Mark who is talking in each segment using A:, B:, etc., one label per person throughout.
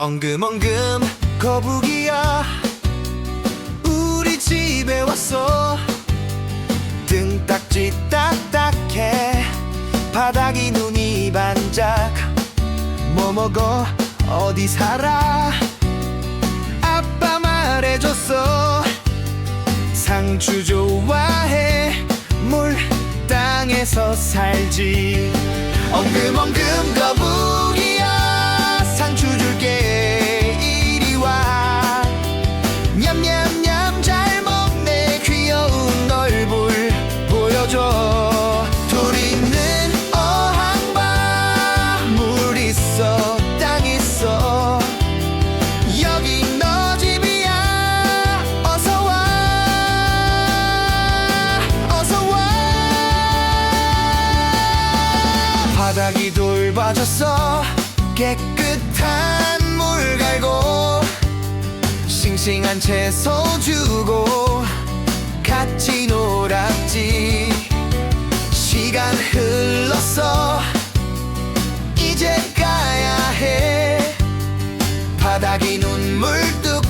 A: 엉금엉금 거북이야. 우리 집에 왔어. 등딱지 딱딱해. 바닥이 눈이 반짝. 뭐 먹어? 어디 살아? 아빠 말해줬어. 상추 좋아해. 물 땅에서 살지. 엉금엉금 거북 바닥이 돌봐졌어. 깨끗한 물 갈고 싱싱한 채소 주고 같이 놀았지. 시간 흘렀어. 이제 가야 해. 바닥이 눈물 뚝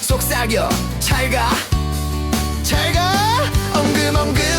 A: 속삭여. 잘가. 잘가. 엉금엉금